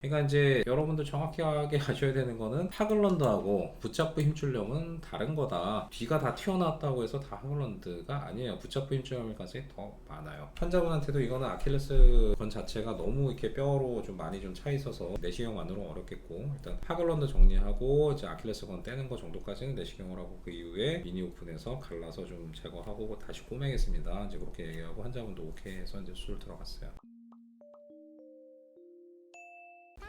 그러니까 이제 여러분들 정확하게 아셔야 되는 거는 하글런드하고 붙잡부 힘줄염은 다른 거다. 뒤가 다 튀어나왔다고 해서 다 하글런드가 아니에요. 힘줄염일 가능성이 더 많아요. 환자분한테도 이거는 아킬레스 건 자체가 너무 이렇게 뼈로 좀 많이 좀 차 있어서 내시경만으로 어렵겠고 일단 하글런드 정리하고 이제 아킬레스 건 떼는 거 정도까지는 내시경을 하고 그 이후에 미니 오픈해서 갈라서 좀 제거하고 다시 꼬매겠습니다. 이제 그렇게 얘기하고 환자분도 오케이 해서 이제 수술 들어갔어요.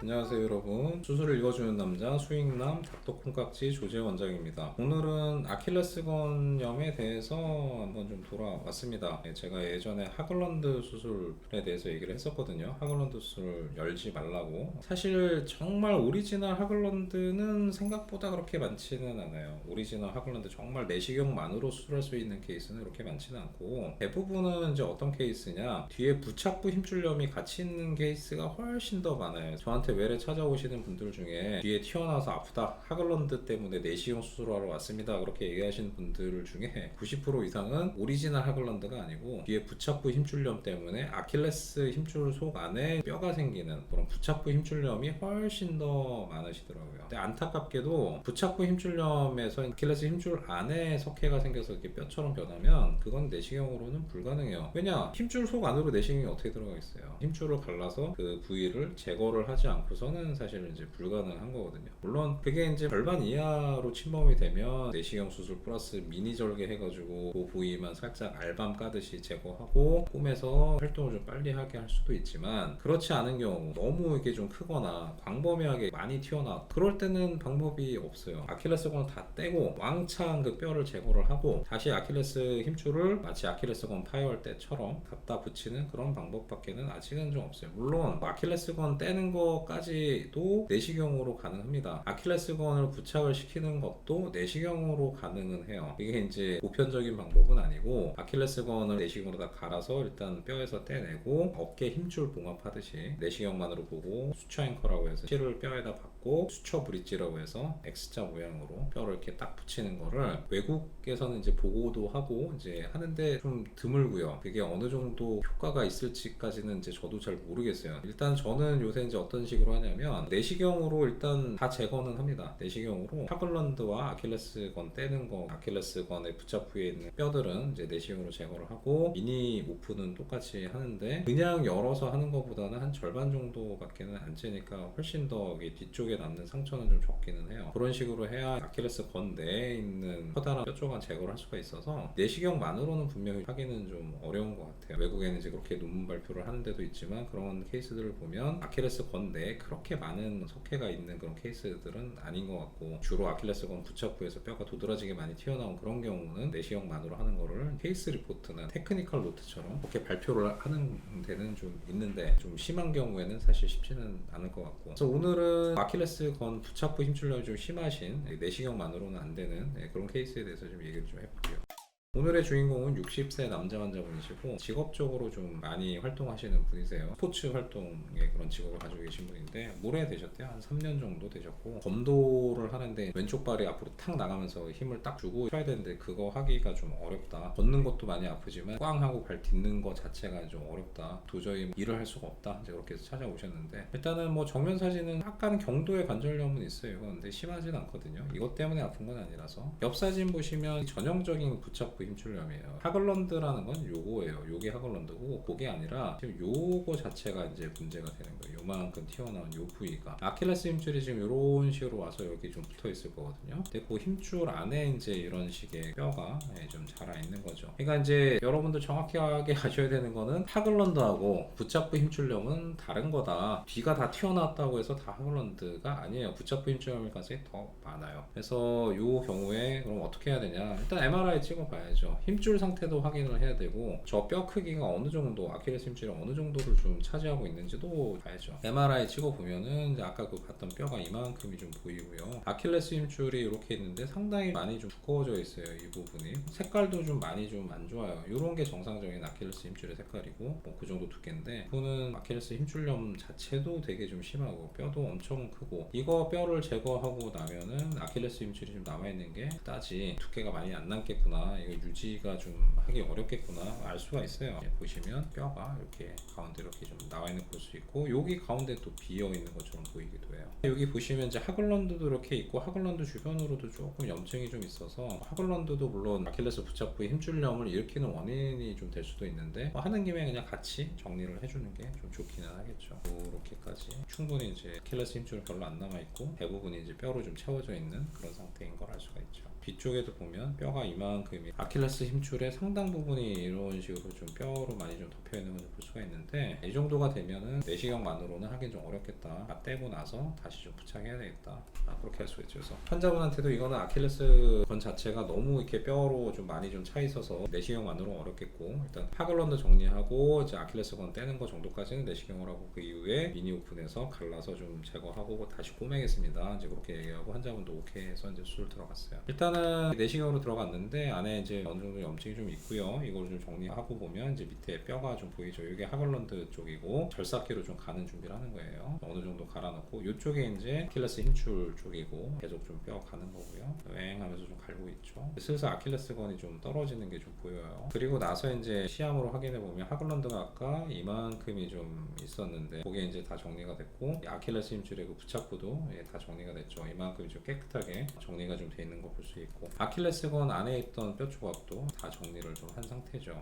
안녕하세요 여러분. 수술을 읽어주는 남자 수익남 닥터 콩깍지 조재 원장입니다. 오늘은 아킬레스건염에 대해서 한번 좀 돌아왔습니다. 예, 제가 예전에 하글런드 수술에 대해서 얘기를 했었거든요. 하글런드 수술 열지 말라고. 사실 정말 오리지널 하글런드는 생각보다 그렇게 많지는 않아요. 오리지널 하글런드 정말 내시경만으로 수술할 수 있는 케이스는 그렇게 많지는 않고 대부분은 이제 어떤 케이스냐 뒤에 부착부 힘줄염이 같이 있는 케이스가 훨씬 더 많아요. 저한테 외래 찾아오시는 분들 중에 뒤에 튀어나와서 아프다 하글런드 때문에 내시경 수술하러 왔습니다 그렇게 얘기하시는 분들 중에 90% 이상은 오리지널 하글런드가 아니고 뒤에 부착부 힘줄염 때문에 아킬레스 힘줄 속 안에 뼈가 생기는 그런 부착부 힘줄염이 훨씬 더 많으시더라고요. 근데 안타깝게도 부착부 힘줄염에서 아킬레스 힘줄 안에 석회가 생겨서 이렇게 뼈처럼 변하면 그건 내시경으로는 불가능해요. 왜냐 힘줄 속 안으로 내시경이 어떻게 들어가 있어요? 힘줄을 갈라서 그 부위를 제거를 하지 않고 서는 사실 이제 불가능한 거거든요. 물론 그게 이제 절반 이하로 침범이 되면 내시경 수술 플러스 미니 절개 해가지고 그 부위만 살짝 알밤 까듯이 제거하고 꿈에서 활동을 좀 빨리 하게 할 수도 있지만 그렇지 않은 경우 너무 이게 좀 크거나 광범위하게 많이 튀어나 그럴 때는 방법이 없어요. 아킬레스건을 다 떼고 왕창 그 뼈를 제거를 하고 다시 아킬레스 힘줄을 마치 아킬레스건 파이어할 때처럼 갖다 붙이는 그런 방법밖에는 아직은 좀 없어요. 물론 아킬레스건 떼는 것까 지도 내시경으로 가능합니다. 아킬레스건을 부착을 시키는 것도 내시경으로 가능은 해요. 이게 이제 보편적인 방법은 아니고 아킬레스건을 내시경으로 다 갈아서 일단 뼈에서 떼내고 어깨 힘줄 봉합하듯이 내시경만으로 보고 수처 앵커라고 해서 실을 뼈에다 박고 수처 브릿지라고 해서 X자 모양으로 뼈를 이렇게 딱 붙이는 거를 외국에서는 이제 보고도 하고 이제 하는데 좀 드물고요. 그게 어느 정도 효과가 있을지까지는 이제 저도 잘 모르겠어요. 일단 저는 요새 이제 어떤 식으로 하냐면 내시경으로 일단 다 제거는 합니다. 내시경으로 하글런드와 아킬레스건 떼는 거, 아킬레스건의 부착부에 있는 뼈들은 이제 내시경으로 제거를 하고 미니 오픈은 똑같이 하는데 그냥 열어서 하는 것보다는 한 절반 정도밖에는 안 찌니까 훨씬 더 이게 뒤 쪽에 남는 상처는 좀 적기는 해요. 그런 식으로 해야 아킬레스 건 내에 있는 커다란 뼈 조각 제거를 할 수가 있어서 내시경만으로는 분명히 하기는 좀 어려운 것 같아요. 외국에는 이제 그렇게 논문 발표를 하는 데도 있지만 그런 케이스들을 보면 아킬레스 건 내에 그렇게 많은 석회가 있는 그런 케이스들은 아닌 것 같고 주로 아킬레스 건 부착부에서 뼈가 도드라지게 많이 튀어나온 그런 경우는 내시경만으로 하는 거를 케이스 리포트나 테크니컬 노트처럼 그렇게 발표를 하는 데는 좀 있는데 좀 심한 경우에는 사실 쉽지는 않을 것 같고 그래서 오늘은 아킬레스 건 부착부 힘줄염이 좀 심하신 내시경만으로는 안 되는 네, 그런 케이스에 대해서 좀 얘기를 좀 해볼게요. 오늘의 주인공은 60세 남자 환자분이시고 직업적으로 좀 많이 활동하시는 분이세요. 스포츠 활동의 그런 직업을 가지고 계신 분인데 오래 되셨대요. 한 3년 정도 되셨고 검도를 하는데 왼쪽 발이 앞으로 탁 나가면서 힘을 딱 주고 쳐야 되는데 그거 하기가 좀 어렵다. 걷는 것도 많이 아프지만 꽝 하고 발 딛는 거 자체가 좀 어렵다. 도저히 일을 할 수가 없다. 이제 그렇게 해서 찾아오셨는데 일단은 뭐 정면 사진은 약간 경도의 관절염은 있어요. 근데 심하진 않거든요. 이것 때문에 아픈 건 아니라서 옆 사진 보시면 전형적인 부착 부 힘줄염이에요. 하글런드라는 건 요거예요. 요게 하글런드고 그게 아니라 지금 요거 자체가 이제 문제가 되는 거예요. 요만큼 튀어나온 요 부위가 아킬레스 힘줄이 지금 요런 식으로 와서 여기 좀 붙어 있을 거거든요. 근데 그 힘줄 안에 이제 이런 식의 뼈가 예, 좀 자라 있는 거죠. 그러니까 이제 여러분들 정확하게 아셔야 되는 거는 하글런드하고 붙잡부 힘줄염은 다른 거다. 뒤가 다 튀어나왔다고 해서 다 하글런드가 아니에요. 붙잡부 힘줄염일 가능성이 더 많아요. 그래서 요 경우에 그럼 어떻게 해야 되냐? 일단 MRI 찍어봐야죠. 힘줄 상태도 확인을 해야 되고 저 뼈 크기가 어느 정도 아킬레스 힘줄이 어느 정도를 좀 차지하고 있는지도 봐야죠. MRI 찍어 보면은 아까 그 봤던 뼈가 이만큼이 좀 보이고요. 아킬레스 힘줄이 이렇게 있는데 상당히 많이 좀 두꺼워져 있어요. 이 부분이 색깔도 좀 많이 좀 안 좋아요. 이런 게 정상적인 아킬레스 힘줄의 색깔이고 뭐 그 정도 두께인데 이거는 아킬레스 힘줄염 자체도 되게 좀 심하고 뼈도 엄청 크고 이거 뼈를 제거하고 나면은 아킬레스 힘줄이 좀 남아 있는 게 그다지 두께가 많이 안 남겠구나. 이거 유지가 좀 하기 어렵겠구나 알 수가 있어요. 예, 보시면 뼈가 이렇게 가운데 이렇게 좀 나와 있는 걸 수 있고 여기 가운데 또 비어 있는 것처럼 보이기도 해요. 여기 보시면 이제 하글런드도 이렇게 있고 하글런드 주변으로도 조금 염증이 좀 있어서 하글런드도 물론 아킬레스 부위 힘줄염을 일으키는 원인이 좀 될 수도 있는데 뭐 하는 김에 그냥 같이 정리를 해주는 게 좀 좋기는 하겠죠. 이렇게까지 충분히 이제 아킬레스 힘줄 별로 안 남아 있고 대부분이 이제 뼈로 좀 채워져 있는 그런 상태인 걸 알 수가 있죠. 뒤쪽에도 보면 뼈가 이만큼이 아킬레스 힘줄의 상당 부분이 이런 식으로 좀 뼈로 많이 좀 덮여 있는 걸볼 수가 있는데 이 정도가 되면은 내시경만으로는 하긴 좀 어렵겠다. 다 떼고 나서 다시 좀 부착해야 되겠다. 아, 그렇게 할 수가 있죠. 그래서 환자분한테도 이거는 아킬레스 건 자체가 너무 이렇게 뼈로 좀 많이 좀 차 있어서 내시경만으로 어렵겠고 일단 파글런드 정리하고 이제 아킬레스 건 떼는 거 정도까지는 내시경을 하고 그 이후에 미니 오픈해서 갈라서 좀 제거하고 다시 꼬매겠습니다. 이제 그렇게 얘기하고 환자분도 오케이 해서 이제 수술 들어갔어요. 일단은 내시경으로 들어갔는데 안에 이제 어느 정도 염증이 좀 있고요. 이걸 좀 정리하고 보면 이제 밑에 뼈가 좀 보이죠. 이게 하글런드 쪽이고 절삭기로 좀 가는 준비를 하는 거예요. 어느 정도 갈아놓고 이쪽에 이제 아킬레스 힘줄 쪽이고 계속 좀 뼈 가는 거고요. 웽하면서 좀 갈고 있죠. 슬슬 아킬레스건이 좀 떨어지는 게 좀 보여요. 그리고 나서 이제 시암으로 확인해 보면 하글런드가 아까 이만큼이 좀 있었는데 그게 이제 다 정리가 됐고 이 아킬레스 힘줄의 그 부착부도 예, 다 정리가 됐죠. 이만큼 좀 깨끗하게 정리가 좀 돼 있는 거 볼 수 있고 아킬레스건 안에 있던 뼈 조각 도 다 정리를 좀 한 상태죠.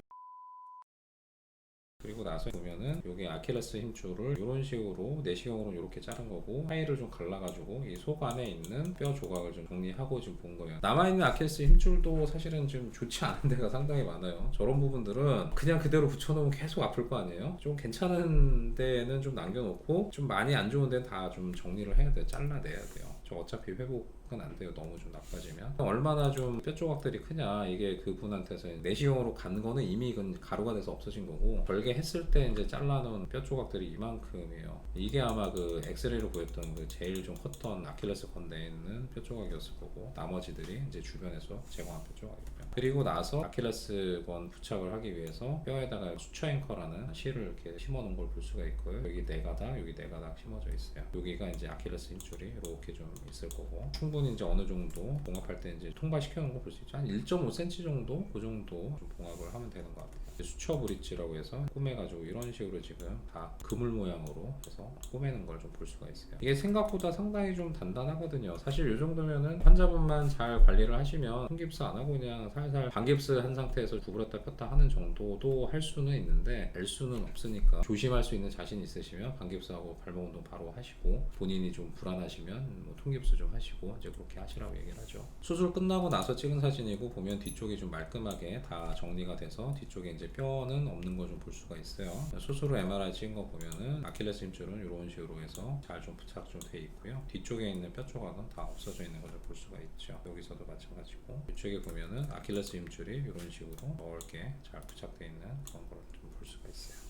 그리고 나서 보면은 여기 아킬레스 힘줄을 이런 식으로 내시경으로 이렇게 자른 거고 사이를 좀 갈라가지고 이 속 안에 있는 뼈 조각을 좀 정리하고 지금 본 거예요. 남아있는 아킬레스 힘줄도 사실은 좀 좋지 않은 데가 상당히 많아요. 저런 부분들은 그냥 그대로 붙여놓으면 계속 아플 거 아니에요? 좀 괜찮은 데는 좀 남겨놓고 좀 많이 안 좋은 데는 다 좀 정리를 해야 돼요. 잘라내야 돼요. 저 어차피 회복은 안 돼요. 너무 좀 나빠지면. 얼마나 좀 뼈 조각들이 크냐. 이게 그분한테서 내시경으로 간 거는 이미 그 가루가 돼서 없어진 거고 별개 했을 때 이제 잘라놓은 뼈 조각들이 이만큼이에요. 이게 아마 그 엑스레이로 보였던 그 제일 좀 컸던 아킬레스 건대에 있는 뼈 조각이었을 거고 나머지들이 이제 주변에서 제거한 뼈 조각이고요. 그리고 나서 아킬레스 건 부착을 하기 위해서 뼈에다가 수처 앵커라는 실을 이렇게 심어 놓은 걸 볼 수가 있고요. 여기 네 가닥, 여기 네 가닥 심어져 있어요. 여기가 이제 아킬레스 힘줄이 이렇게 좀 있을 거고 충분히 이제 어느 정도 봉합할 때 이제 통과시켜 놓은 거 볼 수 있죠. 한 1.5cm 정도 그 정도 좀 봉합을 하면 되는 것 같아요. 수처 브릿지라고 해서 꼬매가지고 이런 식으로 지금 다 그물 모양으로 해서 꼬매는 걸 좀 볼 수가 있어요. 이게 생각보다 상당히 좀 단단하거든요. 사실 이 정도면은 환자분만 잘 관리를 하시면 손깁스 안 하고 그냥 살살 반깁스 한 상태에서 구부렸다 폈다 하는 정도도 할 수는 있는데 될 수는 없으니까 조심할 수 있는 자신 있으시면 반깁스하고 발목 운동 바로 하시고 본인이 좀 불안하시면 뭐 통깁스 좀 하시고 이제 그렇게 하시라고 얘기를 하죠. 수술 끝나고 나서 찍은 사진이고 보면 뒤쪽이 좀 말끔하게 다 정리가 돼서 뒤쪽에 이제 뼈는 없는 걸 좀 볼 수가 있어요. 수술 후 MRI 찍은 거 보면은 아킬레스 힘줄은 이런 식으로 해서 잘 좀 부착 좀 돼 있고요. 뒤쪽에 있는 뼈 조각은 다 없어져 있는 걸볼 수가 있죠. 여기서도 마찬가지고 이쪽에 보면은 아킬레스 힘줄이 이런 식으로 넓게 잘 부착돼 있는 그런 걸 좀 볼 수가 있어요.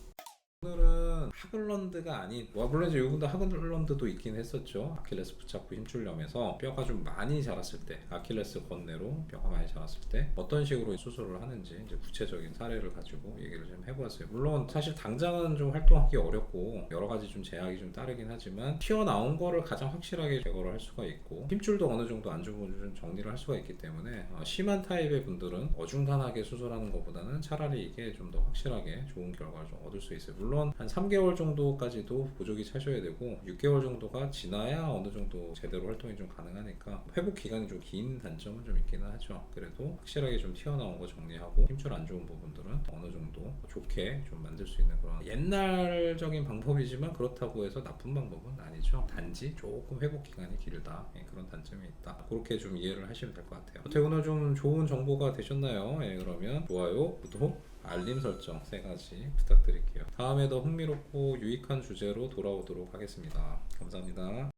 오늘은 하글런드가 아닌 와 물론 이제 요분도 하글런드도 있긴 했었죠. 아킬레스 부착부 힘줄염에서 뼈가 좀 많이 자랐을 때 아킬레스 건네로 뼈가 많이 자랐을 때 어떤 식으로 수술을 하는지 이제 구체적인 사례를 가지고 얘기를 좀 해보았어요. 물론 사실 당장은 좀 활동하기 어렵고 여러 가지 좀 제약이 좀 따르긴 하지만 튀어나온 거를 가장 확실하게 제거를 할 수가 있고 힘줄도 어느 정도 안 좋은 좀 정리를 할 수가 있기 때문에 어, 심한 타입의 분들은 어중간하게 수술하는 것보다는 차라리 이게 좀 더 확실하게 좋은 결과를 좀 얻을 수 있어요 물론 한 3개월 정도까지도 보조기 차셔야 되고 6개월 정도가 지나야 어느 정도 제대로 활동이 좀 가능하니까 회복 기간이 좀 긴 단점은 좀 있기는 하죠. 그래도 확실하게 좀 튀어나온 거 정리하고 힘줄 안 좋은 부분들은 어느 정도 좋게 좀 만들 수 있는 그런 옛날적인 방법이지만 그렇다고 해서 나쁜 방법은 아니죠. 단지 조금 회복 기간이 길다 예, 그런 단점이 있다. 그렇게 좀 이해를 하시면 될 것 같아요. 어떻게 오늘 좀 좋은 정보가 되셨나요? 예, 그러면 좋아요, 구독, 알림 설정 세 가지 부탁드릴게요. 다음에 더 흥미롭고 유익한 주제로 돌아오도록 하겠습니다. 감사합니다.